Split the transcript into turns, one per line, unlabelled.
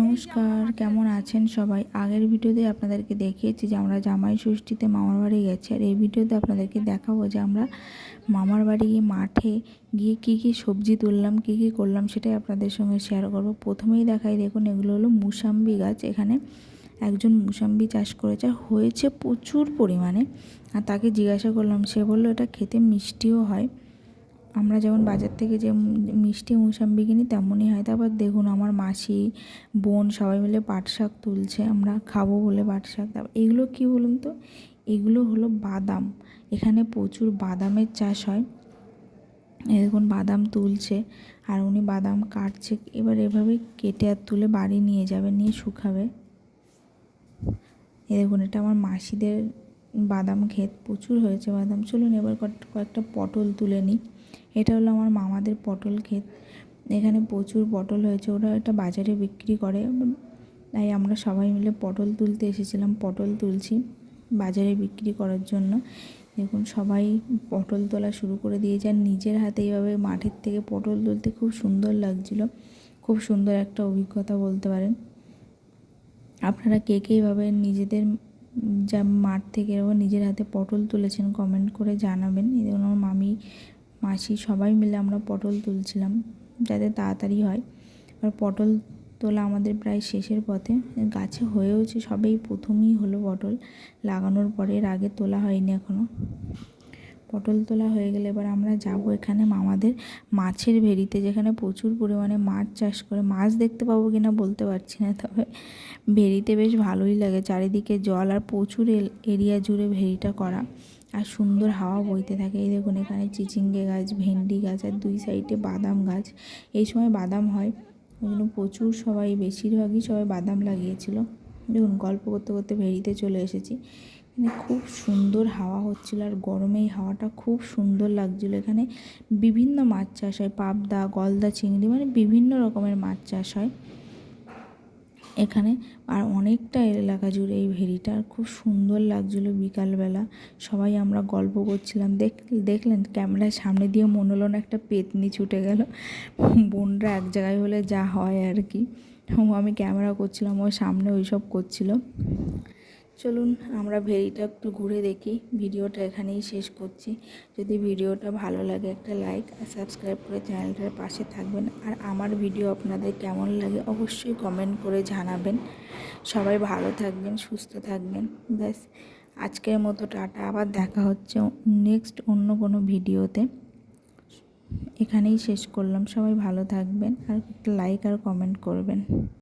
নমস্কার, কেমন আছেন সবাই? আগের ভিডিওতে আপনাদেরকে দেখিয়েছি যে আমরা জামাই ষষ্ঠীতে মামার বাড়ি গেছি আর এই ভিডিওতে আপনাদেরকে দেখাবো যে আমরা মামার বাড়ি গিয়ে মাঠে গিয়ে কী কী সবজি তুললাম, কী কী করলাম সেটাই আপনাদের সঙ্গে শেয়ার করব। প্রথমেই দেখাই দেখুন, এগুলো হলো মুসাম্বি গাছ। এখানে একজন মুসাম্বি চাষ করেছে হয়েছে প্রচুর পরিমাণে। আর তাকে জিজ্ঞাসা করলাম, সে বলল, এটা খেতে মিষ্টিও হয়। আমরা যেমন বাজার থেকে যে মিষ্টি মুসাম্বি কিনি, তেমনই হয়। তারপর দেখুন আমার মাসি, বোন সবাই মিলে পাট শাক তুলছে, আমরা খাব বলে পাট শাক। তারপর এগুলো কী বলুন তো? এগুলো হলো বাদাম। এখানে প্রচুর বাদামের চাষ হয়। দেখুন বাদাম তুলছে, আর উনি বাদাম কাটছে। এবার এভাবে কেটে আর তুলে বাড়ি নিয়ে যাবে, নিয়ে শুকাবে। এ দেখুন, এটা আমার মাসিদের বাদাম ক্ষেত। প্রচুর হয়েছে বাদাম। চলুন এবার কয়েকটা পটল তুলে নিই। এটা হলো আমার মামাদের পটল ক্ষেত। এখানে প্রচুর পটল হয়েছে। ওরা এটা বাজারে বিক্রি করে। তাই আমরা সবাই মিলে পটল তুলতে এসেছিলাম। পটল তুলছি বাজারে বিক্রি করার জন্য। দেখুন, সবাই পটল তোলা শুরু করে দিয়েছে। আর নিজের হাতে এইভাবে মাঠের থেকে পটল তুলতে খুব সুন্দর লাগছিল। খুব সুন্দর একটা অভিজ্ঞতা বলতে পারেন। আপনারা কে কে এইভাবে নিজেদের যা মাঠ থেকে এরকম নিজের হাতে পটল তুলেছেন কমেন্ট করে জানাবেন। এই আমার মামি মাসি সবাই মিলে আমরা পটল তুলছিলাম, যাতে তাড়াতাড়ি হয়। আর পটল তোলা আমাদের প্রায় শেষের পথে। গাছে হয়েওছে সবেই প্রথমেই হলো পটল, লাগানোর পরে এর আগে তোলা হয়নি এখনও পটল তোলা হয়ে গেলে এবার আমরা যাব এখানে মামাদের মাছের ভেড়িতে, যেখানে প্রচুর পরিমাণে মাছ চাষ করে। মাছ দেখতে পাবো কি না বলতে পারছি না, তবে ভেড়িতে বেশ ভালোই লাগে। চারিদিকে জল আর প্রচুর এরিয়া জুড়ে ভেড়িটা করা। আর সুন্দর হাওয়া বইতে থাকে। এই দেখুন এখানে চিচিঙ্গে গাছ, ভেন্ডি গাছ আর দুই সাইডে বাদাম গাছ। এই সময় বাদাম হয়। ওই জন্য প্রচুর সবাই, বেশিরভাগই সবাই বাদাম লাগিয়েছিল। দেখুন গল্প করতে করতে ভেড়িতে চলে এসেছি। এখানে খুব সুন্দর হাওয়া হচ্ছিল আর গরমে এই হাওয়াটা খুব সুন্দর লাগছিল। এখানে বিভিন্ন মাছ চাষ হয়। পাবদা, গলদা, চিংড়ি মানে বিভিন্ন রকমের মাছ চাষ হয়। এখানে। আর অনেকটা এলাকা জুড়ে এই ভেরিটা আর খুব সুন্দর লাগছিল বিকালবেলা। সবাই আমরা গল্প করছিলাম। দেখ, দেখলেন ক্যামেরার সামনে দিয়ে মনে হলো না একটা পেতনি ছুটে গেল। বোনরা এক জায়গায় হলে যা হয় আর কি। আমি ক্যামেরা করছিলাম, ও সামনে ওইসব করছিল। চলুন আমরা ভেরিটা একটু ঘুরে দেখি। ভিডিওটা এখানেই শেষ করছি। যদি ভিডিওটা ভালো লাগে একটা লাইক আর সাবস্ক্রাইব করে চ্যানেলটার পাশে থাকবেন। আর আমার ভিডিও আপনাদের কেমন লাগে অবশ্যই কমেন্ট করে জানাবেন। সবাই ভালো থাকবেন, সুস্থ থাকবেন। ব্যাস, আজকের মতো টাটা। আবার দেখা হচ্ছে নেক্সট অন্য কোনো ভিডিওতে। এখানেই শেষ করলাম। সবাই ভালো থাকবেন আর একটা লাইক আর কমেন্ট করবেন।